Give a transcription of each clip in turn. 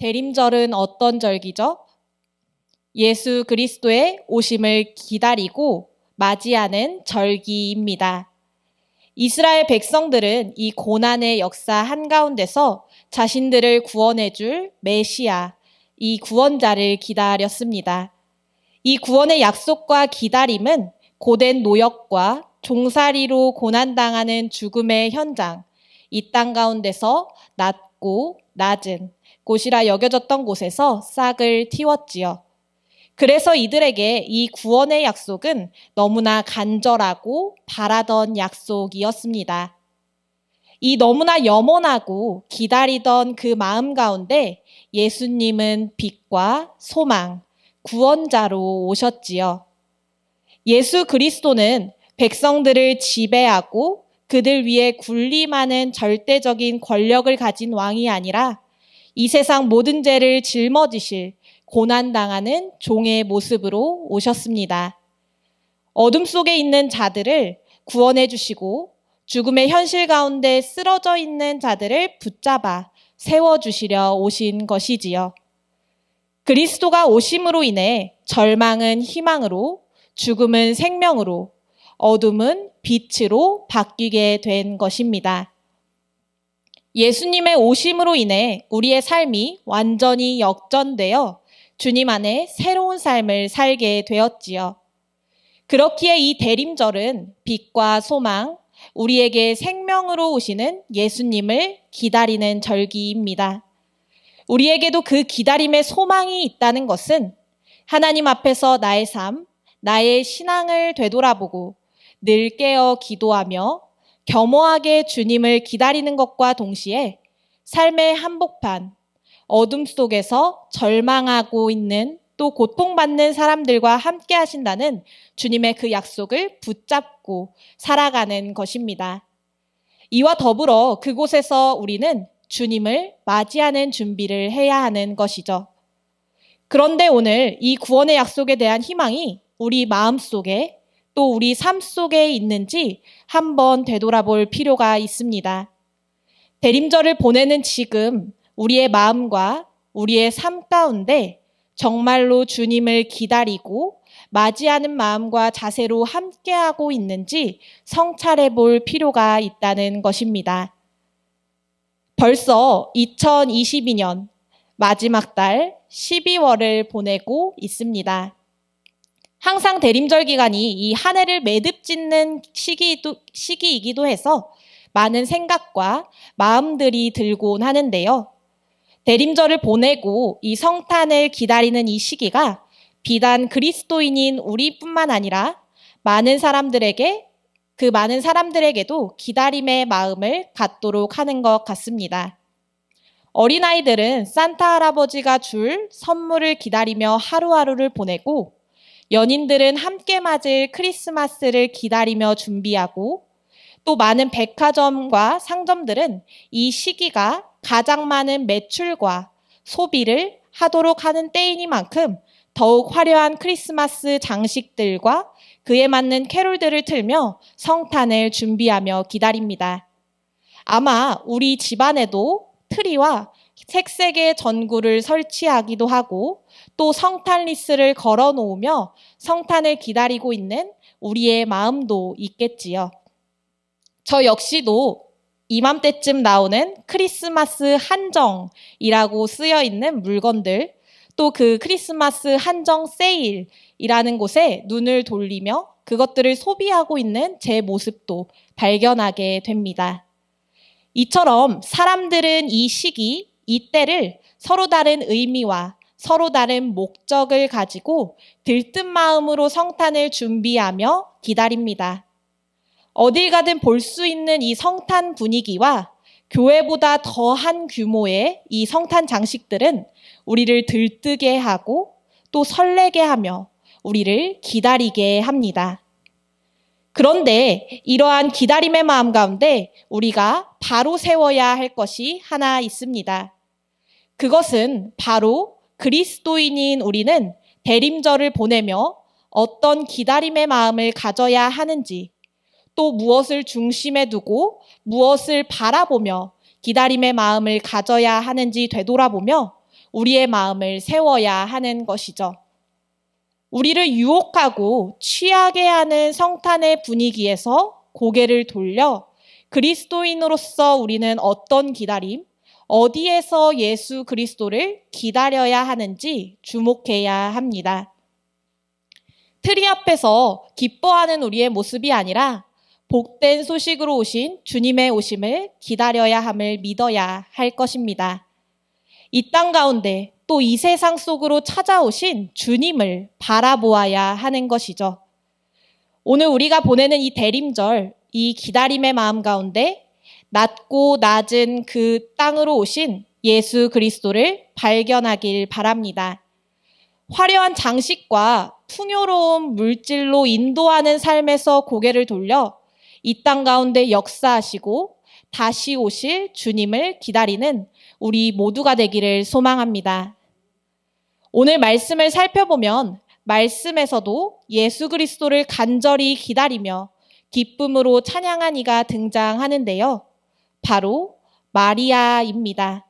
대림절은 어떤 절기죠? 예수 그리스도의 오심을 기다리고 맞이하는 절기입니다. 이스라엘 백성들은 이 고난의 역사 한가운데서 자신들을 구원해 줄 메시아, 이 구원자를 기다렸습니다. 이 구원의 약속과 기다림은 고된 노역과 종살이로 고난당하는 죽음의 현장, 이 땅 가운데서 낮고 낮은 곳이라 여겨졌던 곳에서 싹을 틔웠지요. 그래서 이들에게 이 구원의 약속은 너무나 간절하고 바라던 약속이었습니다. 이 너무나 염원하고 기다리던 그 마음 가운데 예수님은 빛과 소망, 구원자로 오셨지요. 예수 그리스도는 백성들을 지배하고 그들 위에 군림하는 절대적인 권력을 가진 왕이 아니라 이 세상 모든 죄를 짊어지실 고난당하는 종의 모습으로 오셨습니다. 어둠 속에 있는 자들을 구원해 주시고 죽음의 현실 가운데 쓰러져 있는 자들을 붙잡아 세워주시려 오신 것이지요. 그리스도가 오심으로 인해 절망은 희망으로, 죽음은 생명으로, 어둠은 빛으로 바뀌게 된 것입니다. 예수님의 오심으로 인해 우리의 삶이 완전히 역전되어 주님 안에 새로운 삶을 살게 되었지요. 그렇기에 이 대림절은 빛과 소망, 우리에게 생명으로 오시는 예수님을 기다리는 절기입니다. 우리에게도 그 기다림의 소망이 있다는 것은 하나님 앞에서 나의 삶, 나의 신앙을 되돌아보고 늘 깨어 기도하며 겸허하게 주님을 기다리는 것과 동시에 삶의 한복판, 어둠 속에서 절망하고 있는 또 고통받는 사람들과 함께 하신다는 주님의 그 약속을 붙잡고 살아가는 것입니다. 이와 더불어 그곳에서 우리는 주님을 맞이하는 준비를 해야 하는 것이죠. 그런데 오늘 이 구원의 약속에 대한 희망이 우리 마음 속에 또 우리 삶 속에 있는지 한번 되돌아볼 필요가 있습니다. 대림절을 보내는 지금 우리의 마음과 우리의 삶 가운데 정말로 주님을 기다리고 맞이하는 마음과 자세로 함께하고 있는지 성찰해 볼 필요가 있다는 것입니다. 벌써 2022년 마지막 달 12월을 보내고 있습니다. 항상 대림절 기간이 이 한 해를 매듭 짓는 시기도, 시기이기도 해서 많은 생각과 마음들이 들곤 하는데요. 대림절을 보내고 이 성탄을 기다리는 이 시기가 비단 그리스도인인 우리뿐만 아니라 많은 사람들에게 그 많은 사람들에게도 기다림의 마음을 갖도록 하는 것 같습니다. 어린아이들은 산타 할아버지가 줄 선물을 기다리며 하루하루를 보내고 연인들은 함께 맞을 크리스마스를 기다리며 준비하고 또 많은 백화점과 상점들은 이 시기가 가장 많은 매출과 소비를 하도록 하는 때이니만큼 더욱 화려한 크리스마스 장식들과 그에 맞는 캐롤들을 틀며 성탄을 준비하며 기다립니다. 아마 우리 집안에도 트리와 색색의 전구를 설치하기도 하고 또 성탄 리스를 걸어 놓으며 성탄을 기다리고 있는 우리의 마음도 있겠지요. 저 역시도 이맘때쯤 나오는 크리스마스 한정이라고 쓰여 있는 물건들, 또 그 크리스마스 한정 세일이라는 곳에 눈을 돌리며 그것들을 소비하고 있는 제 모습도 발견하게 됩니다. 이처럼 사람들은 이 시기, 이 때를 서로 다른 의미와 서로 다른 목적을 가지고 들뜬 마음으로 성탄을 준비하며 기다립니다. 어딜 가든 볼 수 있는 이 성탄 분위기와 교회보다 더한 규모의 이 성탄 장식들은 우리를 들뜨게 하고 또 설레게 하며 우리를 기다리게 합니다. 그런데 이러한 기다림의 마음 가운데 우리가 바로 세워야 할 것이 하나 있습니다. 그것은 바로 그리스도인인 우리는 대림절을 보내며 어떤 기다림의 마음을 가져야 하는지 또 무엇을 중심에 두고 무엇을 바라보며 기다림의 마음을 가져야 하는지 되돌아보며 우리의 마음을 세워야 하는 것이죠. 우리를 유혹하고 취하게 하는 성탄의 분위기에서 고개를 돌려 그리스도인으로서 우리는 어떤 기다림, 어디에서 예수 그리스도를 기다려야 하는지 주목해야 합니다. 트리 앞에서 기뻐하는 우리의 모습이 아니라 복된 소식으로 오신 주님의 오심을 기다려야 함을 믿어야 할 것입니다. 이 땅 가운데 또 이 세상 속으로 찾아오신 주님을 바라보아야 하는 것이죠. 오늘 우리가 보내는 이 대림절, 이 기다림의 마음 가운데 낮고 낮은 그 땅으로 오신 예수 그리스도를 발견하길 바랍니다. 화려한 장식과 풍요로운 물질로 인도하는 삶에서 고개를 돌려 이 땅 가운데 역사하시고 다시 오실 주님을 기다리는 우리 모두가 되기를 소망합니다. 오늘 말씀을 살펴보면 말씀에서도 예수 그리스도를 간절히 기다리며 기쁨으로 찬양한 이가 등장하는데요. 바로 마리아입니다.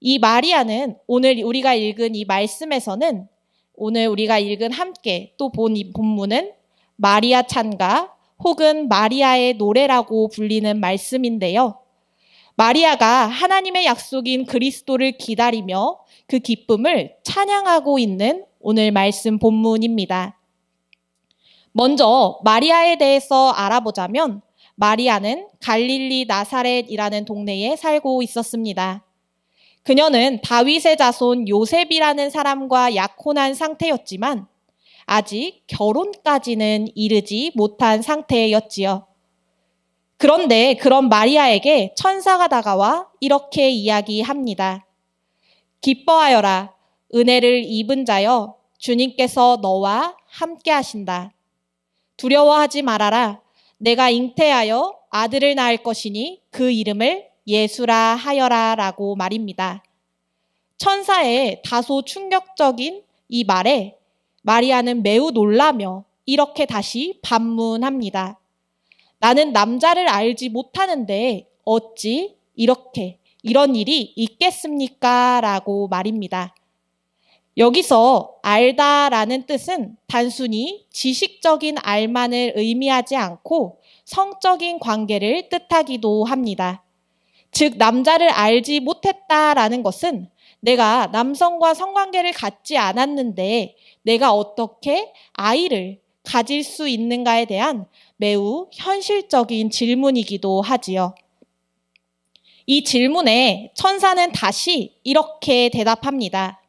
이 마리아는 오늘 우리가 읽은 이 말씀에서는 오늘 우리가 읽은 함께 또 본 이 본문은 마리아 찬가 혹은 마리아의 노래라고 불리는 말씀인데요. 마리아가 하나님의 약속인 그리스도를 기다리며 그 기쁨을 찬양하고 있는 오늘 말씀 본문입니다. 먼저 마리아에 대해서 알아보자면 마리아는 갈릴리 나사렛이라는 동네에 살고 있었습니다. 그녀는 다윗의 자손 요셉이라는 사람과 약혼한 상태였지만 아직 결혼까지는 이르지 못한 상태였지요. 그런데 그런 마리아에게 천사가 다가와 이렇게 이야기합니다. 기뻐하여라. 은혜를 입은 자여 주님께서 너와 함께 하신다. 두려워하지 말아라. 내가 잉태하여 아들을 낳을 것이니 그 이름을 예수라 하여라 라고 말입니다. 천사의 다소 충격적인 이 말에 마리아는 매우 놀라며 이렇게 다시 반문합니다. 나는 남자를 알지 못하는데 어찌 이렇게 이런 일이 있겠습니까? 라고 말입니다. 여기서 알다라는 뜻은 단순히 지식적인 알만을 의미하지 않고 성적인 관계를 뜻하기도 합니다. 즉, 남자를 알지 못했다라는 것은 내가 남성과 성관계를 갖지 않았는데 내가 어떻게 아이를 가질 수 있는가에 대한 매우 현실적인 질문이기도 하지요. 이 질문에 천사는 다시 이렇게 대답합니다.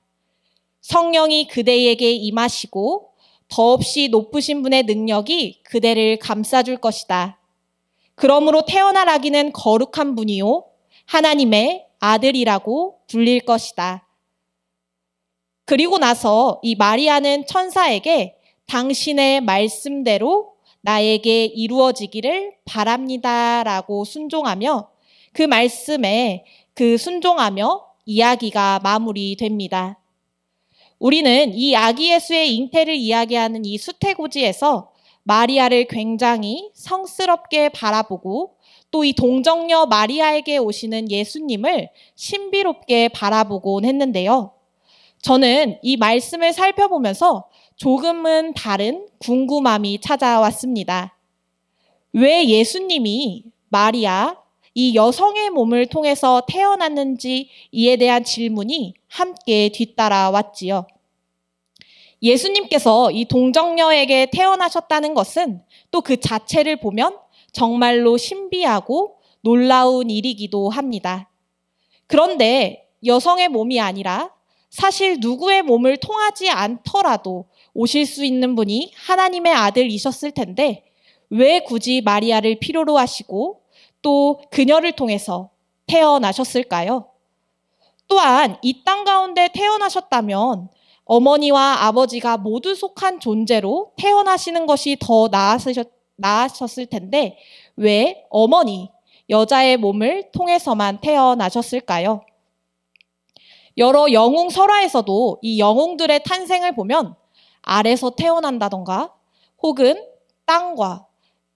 성령이 그대에게 임하시고 더없이 높으신 분의 능력이 그대를 감싸줄 것이다. 그러므로 태어날 아기는 거룩한 분이요. 하나님의 아들이라고 불릴 것이다. 그리고 나서 이 마리아는 천사에게 당신의 말씀대로 나에게 이루어지기를 바랍니다. 라고 순종하며 그 말씀에 그 순종하며 이야기가 마무리됩니다. 우리는 이 아기 예수의 잉태를 이야기하는 이 수태고지에서 마리아를 굉장히 성스럽게 바라보고 또 이 동정녀 마리아에게 오시는 예수님을 신비롭게 바라보곤 했는데요. 저는 이 말씀을 살펴보면서 조금은 다른 궁금함이 찾아왔습니다. 왜 예수님이 마리아, 이 여성의 몸을 통해서 태어났는지 이에 대한 질문이 함께 뒤따라왔지요. 예수님께서 이 동정녀에게 태어나셨다는 것은 또 그 자체를 보면 정말로 신비하고 놀라운 일이기도 합니다. 그런데 여성의 몸이 아니라 사실 누구의 몸을 통하지 않더라도 오실 수 있는 분이 하나님의 아들이셨을 텐데 왜 굳이 마리아를 필요로 하시고 또 그녀를 통해서 태어나셨을까요? 또한 이 땅 가운데 태어나셨다면 어머니와 아버지가 모두 속한 존재로 태어나시는 것이 더 나았으셨, 나았을 텐데 왜 어머니, 여자의 몸을 통해서만 태어나셨을까요? 여러 영웅 설화에서도 이 영웅들의 탄생을 보면 아래서 태어난다던가 혹은 땅과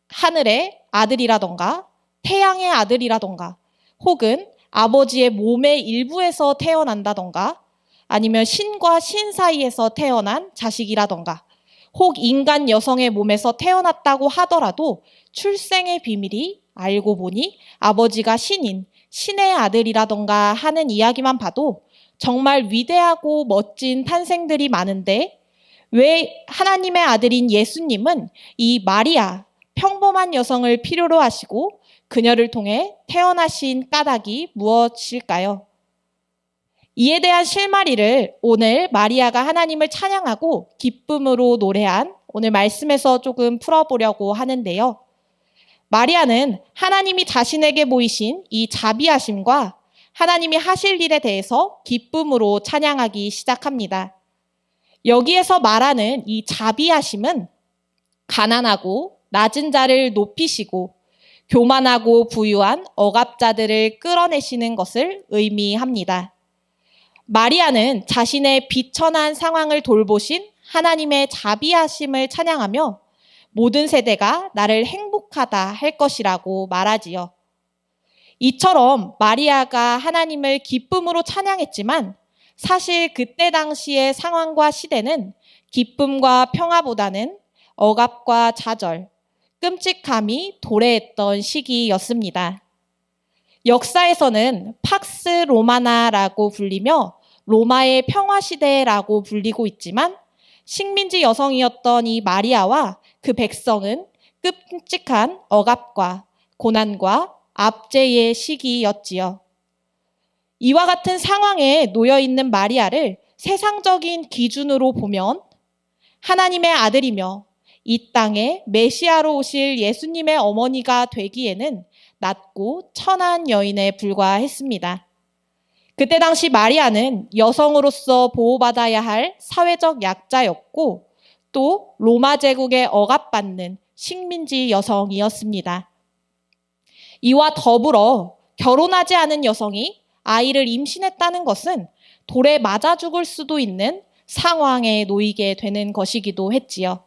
하늘의 아들이라던가 태양의 아들이라던가 혹은 아버지의 몸의 일부에서 태어난다던가 아니면 신과 신 사이에서 태어난 자식이라던가 혹 인간 여성의 몸에서 태어났다고 하더라도 출생의 비밀이 알고 보니 아버지가 신인, 신의 아들이라던가 하는 이야기만 봐도 정말 위대하고 멋진 탄생들이 많은데 왜 하나님의 아들인 예수님은 이 마리아, 평범한 여성을 필요로 하시고 그녀를 통해 태어나신 까닭이 무엇일까요? 이에 대한 실마리를 오늘 마리아가 하나님을 찬양하고 기쁨으로 노래한 오늘 말씀에서 조금 풀어보려고 하는데요. 마리아는 하나님이 자신에게 보이신 이 자비하심과 하나님이 하실 일에 대해서 기쁨으로 찬양하기 시작합니다. 여기에서 말하는 이 자비하심은 가난하고 낮은 자를 높이시고 교만하고 부유한 억압자들을 끌어내시는 것을 의미합니다. 마리아는 자신의 비천한 상황을 돌보신 하나님의 자비하심을 찬양하며 모든 세대가 나를 행복하다 할 것이라고 말하지요. 이처럼 마리아가 하나님을 기쁨으로 찬양했지만 사실 그때 당시의 상황과 시대는 기쁨과 평화보다는 억압과 좌절, 끔찍함이 도래했던 시기였습니다. 역사에서는 팍스 로마나라고 불리며 로마의 평화 시대라고 불리고 있지만 식민지 여성이었던 이 마리아와 그 백성은 끔찍한 억압과 고난과 압제의 시기였지요. 이와 같은 상황에 놓여 있는 마리아를 세상적인 기준으로 보면 하나님의 아들이며 이 땅에 메시아로 오실 예수님의 어머니가 되기에는 낮고 천한 여인에 불과했습니다. 그때 당시 마리아는 여성으로서 보호받아야 할 사회적 약자였고 또 로마 제국에 억압받는 식민지 여성이었습니다. 이와 더불어 결혼하지 않은 여성이 아이를 임신했다는 것은 돌에 맞아 죽을 수도 있는 상황에 놓이게 되는 것이기도 했지요.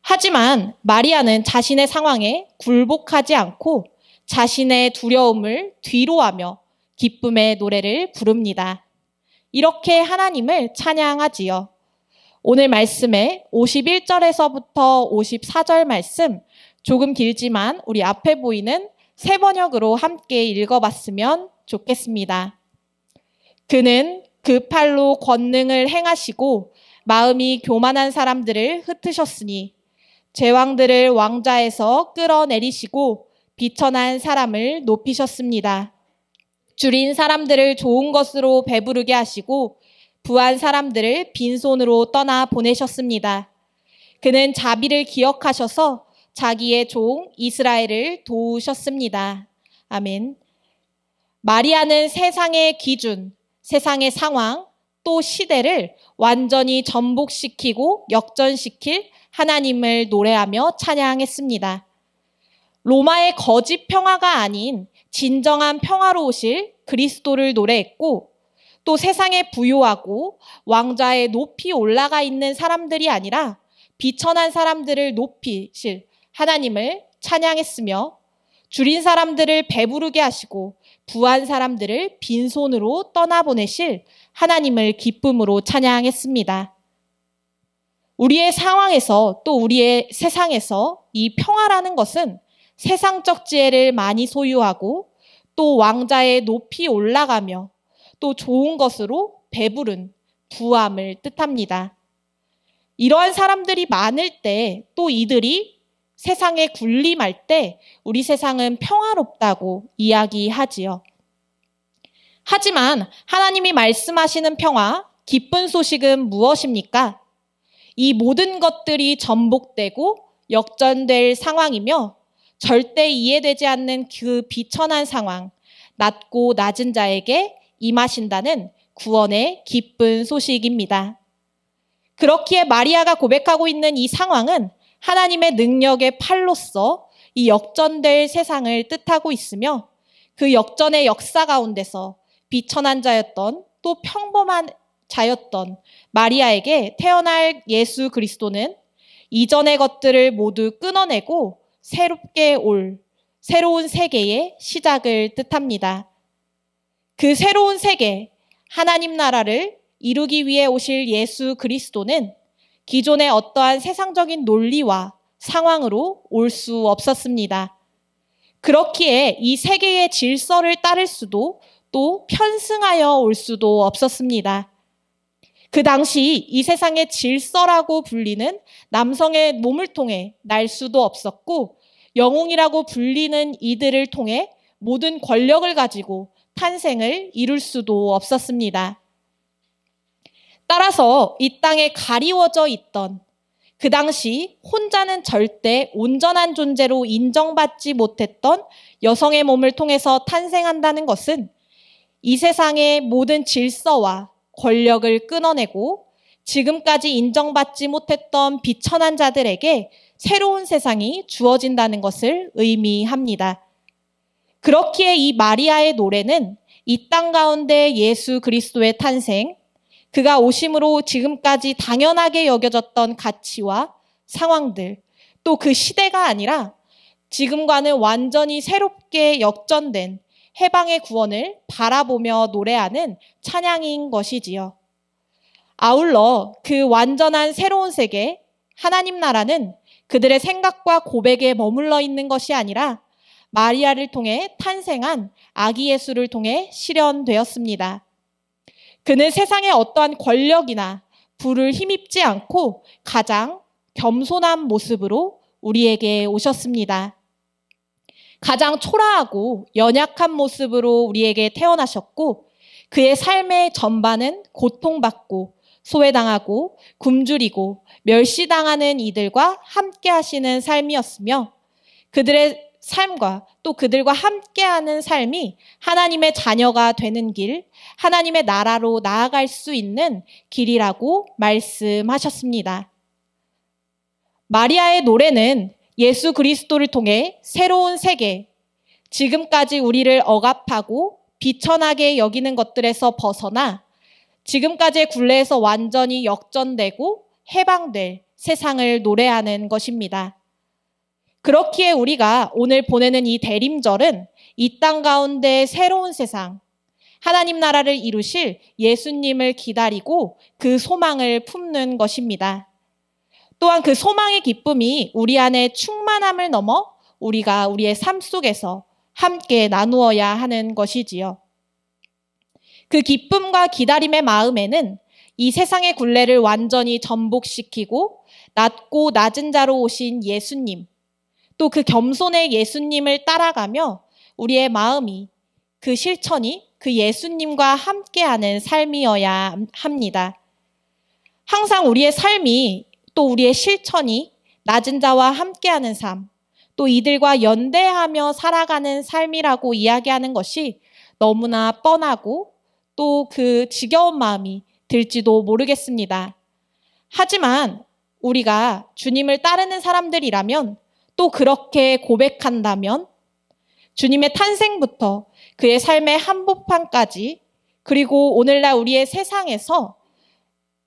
하지만 마리아는 자신의 상황에 굴복하지 않고 자신의 두려움을 뒤로하며 기쁨의 노래를 부릅니다. 이렇게 하나님을 찬양하지요. 오늘 말씀에 51절에서부터 54절 말씀 조금 길지만 우리 앞에 보이는 세 번역으로 함께 읽어봤으면 좋겠습니다. 그는 그 팔로 권능을 행하시고 마음이 교만한 사람들을 흩으셨으니 제왕들을 왕자에서 끌어내리시고 비천한 사람을 높이셨습니다. 줄인 사람들을 좋은 것으로 배부르게 하시고 부한 사람들을 빈손으로 떠나 보내셨습니다. 그는 자비를 기억하셔서 자기의 종 이스라엘을 도우셨습니다. 아멘. 마리아는 세상의 기준, 세상의 상황, 또 시대를 완전히 전복시키고 역전시킬 하나님을 노래하며 찬양했습니다. 로마의 거짓 평화가 아닌 진정한 평화로 오실 그리스도를 노래했고 또 세상에 부유하고 왕좌에 높이 올라가 있는 사람들이 아니라 비천한 사람들을 높이실 하나님을 찬양했으며 줄인 사람들을 배부르게 하시고 부한 사람들을 빈손으로 떠나보내실 하나님을 기쁨으로 찬양했습니다. 우리의 상황에서 또 우리의 세상에서 이 평화라는 것은 세상적 지혜를 많이 소유하고 또 왕자에 높이 올라가며 또 좋은 것으로 배부른 부함을 뜻합니다. 이러한 사람들이 많을 때 또 이들이 세상에 군림할 때 우리 세상은 평화롭다고 이야기하지요. 하지만 하나님이 말씀하시는 평화, 기쁜 소식은 무엇입니까? 이 모든 것들이 전복되고 역전될 상황이며 절대 이해되지 않는 그 비천한 상황, 낮고 낮은 자에게 임하신다는 구원의 기쁜 소식입니다. 그렇기에 마리아가 고백하고 있는 이 상황은 하나님의 능력의 팔로서 이 역전될 세상을 뜻하고 있으며 그 역전의 역사 가운데서 비천한 자였던 또 평범한 자였던 마리아에게 태어날 예수 그리스도는 이전의 것들을 모두 끊어내고 새롭게 올 새로운 세계의 시작을 뜻합니다. 그 새로운 세계, 하나님 나라를 이루기 위해 오실 예수 그리스도는 기존의 어떠한 세상적인 논리와 상황으로 올 수 없었습니다. 그렇기에 이 세계의 질서를 따를 수도 또 편승하여 올 수도 없었습니다. 그 당시 이 세상의 질서라고 불리는 남성의 몸을 통해 날 수도 없었고 영웅이라고 불리는 이들을 통해 모든 권력을 가지고 탄생을 이룰 수도 없었습니다. 따라서 이 땅에 가리워져 있던 그 당시 혼자는 절대 온전한 존재로 인정받지 못했던 여성의 몸을 통해서 탄생한다는 것은 이 세상의 모든 질서와 권력을 끊어내고 지금까지 인정받지 못했던 비천한 자들에게 새로운 세상이 주어진다는 것을 의미합니다. 그렇기에 이 마리아의 노래는 이 땅 가운데 예수 그리스도의 탄생, 그가 오심으로 지금까지 당연하게 여겨졌던 가치와 상황들, 또 그 시대가 아니라 지금과는 완전히 새롭게 역전된 해방의 구원을 바라보며 노래하는 찬양인 것이지요. 아울러 그 완전한 새로운 세계, 하나님 나라는 그들의 생각과 고백에 머물러 있는 것이 아니라 마리아를 통해 탄생한 아기 예수를 통해 실현되었습니다. 그는 세상의 어떠한 권력이나 부를 힘입지 않고 가장 겸손한 모습으로 우리에게 오셨습니다. 가장 초라하고 연약한 모습으로 우리에게 태어나셨고 그의 삶의 전반은 고통받고 소외당하고 굶주리고 멸시당하는 이들과 함께 하시는 삶이었으며 그들의 삶과 또 그들과 함께하는 삶이 하나님의 자녀가 되는 길, 하나님의 나라로 나아갈 수 있는 길이라고 말씀하셨습니다. 마리아의 노래는 예수 그리스도를 통해 새로운 세계, 지금까지 우리를 억압하고 비천하게 여기는 것들에서 벗어나 지금까지의 굴레에서 완전히 역전되고 해방될 세상을 노래하는 것입니다. 그렇기에 우리가 오늘 보내는 이 대림절은 이 땅 가운데 새로운 세상, 하나님 나라를 이루실 예수님을 기다리고 그 소망을 품는 것입니다. 또한 그 소망의 기쁨이 우리 안에 충만함을 넘어 우리가 우리의 삶 속에서 함께 나누어야 하는 것이지요. 그 기쁨과 기다림의 마음에는 이 세상의 굴레를 완전히 전복시키고 낮고 낮은 자로 오신 예수님, 또 그 겸손의 예수님을 따라가며 우리의 마음이 그 실천이 그 예수님과 함께하는 삶이어야 합니다. 항상 우리의 삶이 또 우리의 실천이 낮은 자와 함께하는 삶, 또 이들과 연대하며 살아가는 삶이라고 이야기하는 것이 너무나 뻔하고 또 그 지겨운 마음이 들지도 모르겠습니다. 하지만 우리가 주님을 따르는 사람들이라면 또 그렇게 고백한다면 주님의 탄생부터 그의 삶의 한복판까지 그리고 오늘날 우리의 세상에서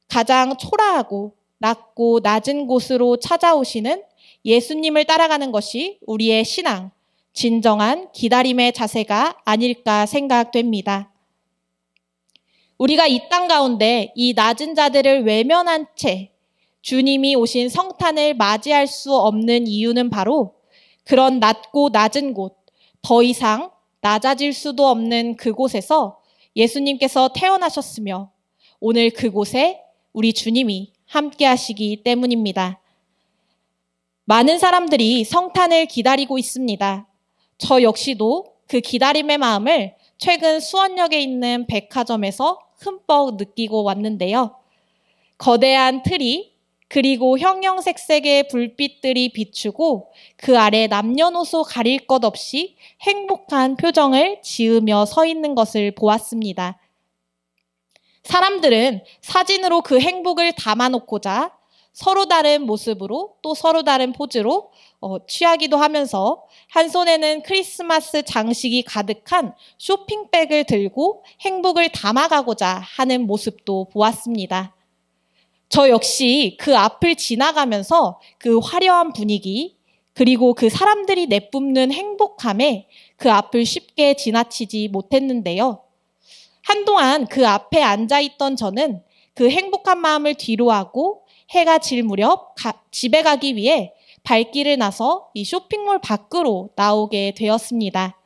가장 초라하고 낮고 낮은 곳으로 찾아오시는 예수님을 따라가는 것이 우리의 신앙, 진정한 기다림의 자세가 아닐까 생각됩니다. 우리가 이 땅 가운데 이 낮은 자들을 외면한 채 주님이 오신 성탄을 맞이할 수 없는 이유는 바로 그런 낮고 낮은 곳, 더 이상 낮아질 수도 없는 그곳에서 예수님께서 태어나셨으며 오늘 그곳에 우리 주님이 함께 하시기 때문입니다. 많은 사람들이 성탄을 기다리고 있습니다. 저 역시도 그 기다림의 마음을 최근 수원역에 있는 백화점에서 흠뻑 느끼고 왔는데요. 거대한 틀이 그리고 형형색색의 불빛들이 비추고 그 아래 남녀노소 가릴 것 없이 행복한 표정을 지으며 서 있는 것을 보았습니다. 사람들은 사진으로 그 행복을 담아놓고자 서로 다른 모습으로 또 서로 다른 포즈로 어, 취하기도 하면서 한 손에는 크리스마스 장식이 가득한 쇼핑백을 들고 행복을 담아가고자 하는 모습도 보았습니다. 저 역시 그 앞을 지나가면서 그 화려한 분위기, 그리고 그 사람들이 내뿜는 행복함에 그 앞을 쉽게 지나치지 못했는데요. 한동안 그 앞에 앉아 있던 저는 그 행복한 마음을 뒤로하고 해가 질 무렵 가- 집에 가기 위해 발길을 나서 이 쇼핑몰 밖으로 나오게 되었습니다.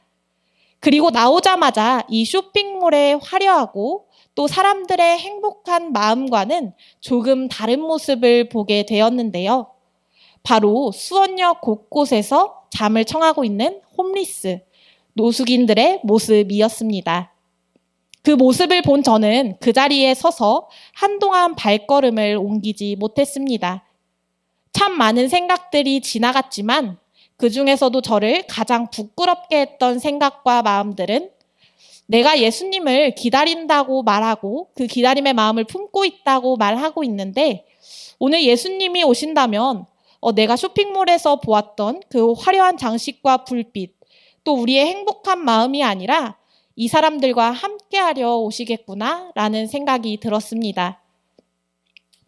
그리고 나오자마자 이 쇼핑몰의 화려하고 또 사람들의 행복한 마음과는 조금 다른 모습을 보게 되었는데요. 바로 수원역 곳곳에서 잠을 청하고 있는 홈리스, 노숙인들의 모습이었습니다. 그 모습을 본 저는 그 자리에 서서 한동안 발걸음을 옮기지 못했습니다. 참 많은 생각들이 지나갔지만 그 중에서도 저를 가장 부끄럽게 했던 생각과 마음들은 내가 예수님을 기다린다고 말하고 그 기다림의 마음을 품고 있다고 말하고 있는데 오늘 예수님이 오신다면 어, 내가 쇼핑몰에서 보았던 그 화려한 장식과 불빛 또 우리의 행복한 마음이 아니라 이 사람들과 함께하려 오시겠구나라는 생각이 들었습니다.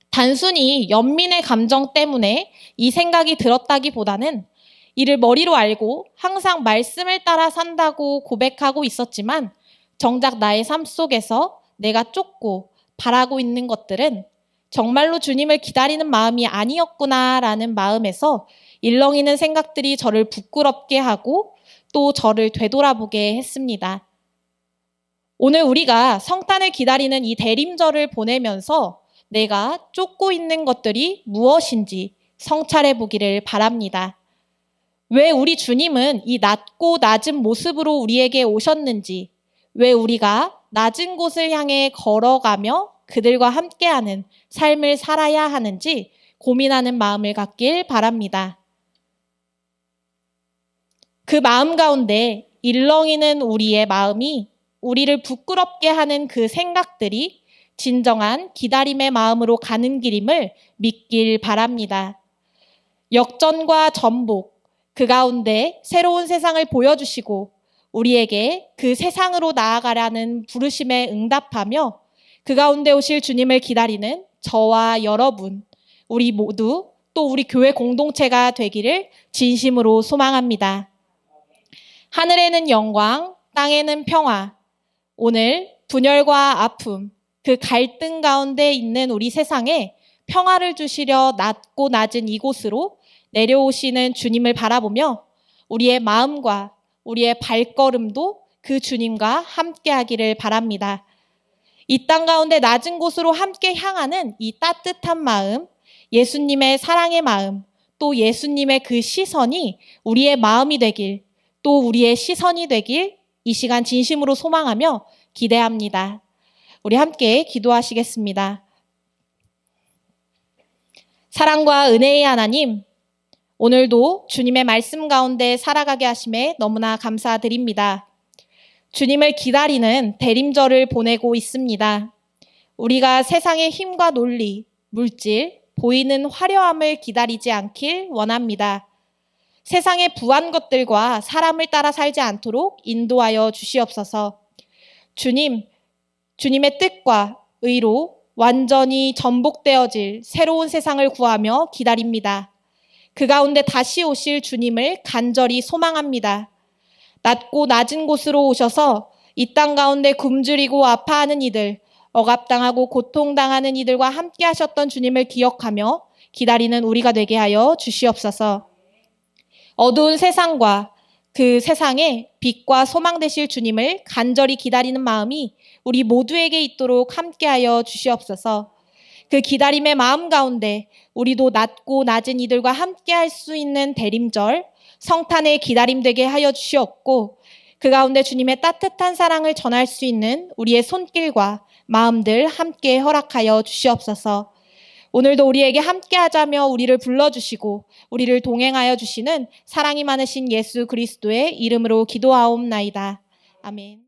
단순히 연민의 감정 때문에 이 생각이 들었다기보다는 이를 머리로 알고 항상 말씀을 따라 산다고 고백하고 있었지만 정작 나의 삶 속에서 내가 쫓고 바라고 있는 것들은 정말로 주님을 기다리는 마음이 아니었구나라는 마음에서 일렁이는 생각들이 저를 부끄럽게 하고 또 저를 되돌아보게 했습니다. 오늘 우리가 성탄을 기다리는 이 대림절을 보내면서 내가 쫓고 있는 것들이 무엇인지 성찰해 보기를 바랍니다. 왜 우리 주님은 이 낮고 낮은 모습으로 우리에게 오셨는지, 왜 우리가 낮은 곳을 향해 걸어가며 그들과 함께하는 삶을 살아야 하는지 고민하는 마음을 갖길 바랍니다. 그 마음 가운데 일렁이는 우리의 마음이 우리를 부끄럽게 하는 그 생각들이 진정한 기다림의 마음으로 가는 길임을 믿길 바랍니다. 역전과 전복, 그 가운데 새로운 세상을 보여주시고 우리에게 그 세상으로 나아가라는 부르심에 응답하며 그 가운데 오실 주님을 기다리는 저와 여러분, 우리 모두 또 우리 교회 공동체가 되기를 진심으로 소망합니다. 하늘에는 영광, 땅에는 평화. 오늘 분열과 아픔, 그 갈등 가운데 있는 우리 세상에 평화를 주시려 낮고 낮은 이곳으로 내려오시는 주님을 바라보며 우리의 마음과 우리의 발걸음도 그 주님과 함께 하기를 바랍니다. 이 땅 가운데 낮은 곳으로 함께 향하는 이 따뜻한 마음, 예수님의 사랑의 마음, 또 예수님의 그 시선이 우리의 마음이 되길, 또 우리의 시선이 되길 이 시간 진심으로 소망하며 기대합니다. 우리 함께 기도하시겠습니다. 사랑과 은혜의 하나님, 오늘도 주님의 말씀 가운데 살아가게 하심에 너무나 감사드립니다. 주님을 기다리는 대림절을 보내고 있습니다. 우리가 세상의 힘과 논리, 물질, 보이는 화려함을 기다리지 않길 원합니다. 세상의 부한 것들과 사람을 따라 살지 않도록 인도하여 주시옵소서. 주님, 주님의 뜻과 의로 완전히 전복되어질 새로운 세상을 구하며 기다립니다. 그 가운데 다시 오실 주님을 간절히 소망합니다. 낮고 낮은 곳으로 오셔서 이 땅 가운데 굶주리고 아파하는 이들, 억압당하고 고통당하는 이들과 함께 하셨던 주님을 기억하며 기다리는 우리가 되게 하여 주시옵소서. 어두운 세상과 그 세상에 빛과 소망 되실 주님을 간절히 기다리는 마음이 우리 모두에게 있도록 함께하여 주시옵소서. 그 기다림의 마음 가운데 우리도 낮고 낮은 이들과 함께할 수 있는 대림절, 성탄의 기다림 되게 하여 주시옵고 그 가운데 주님의 따뜻한 사랑을 전할 수 있는 우리의 손길과 마음들 함께 허락하여 주시옵소서. 오늘도 우리에게 함께 하자며 우리를 불러주시고 우리를 동행하여 주시는 사랑이 많으신 예수 그리스도의 이름으로 기도하옵나이다. 아멘.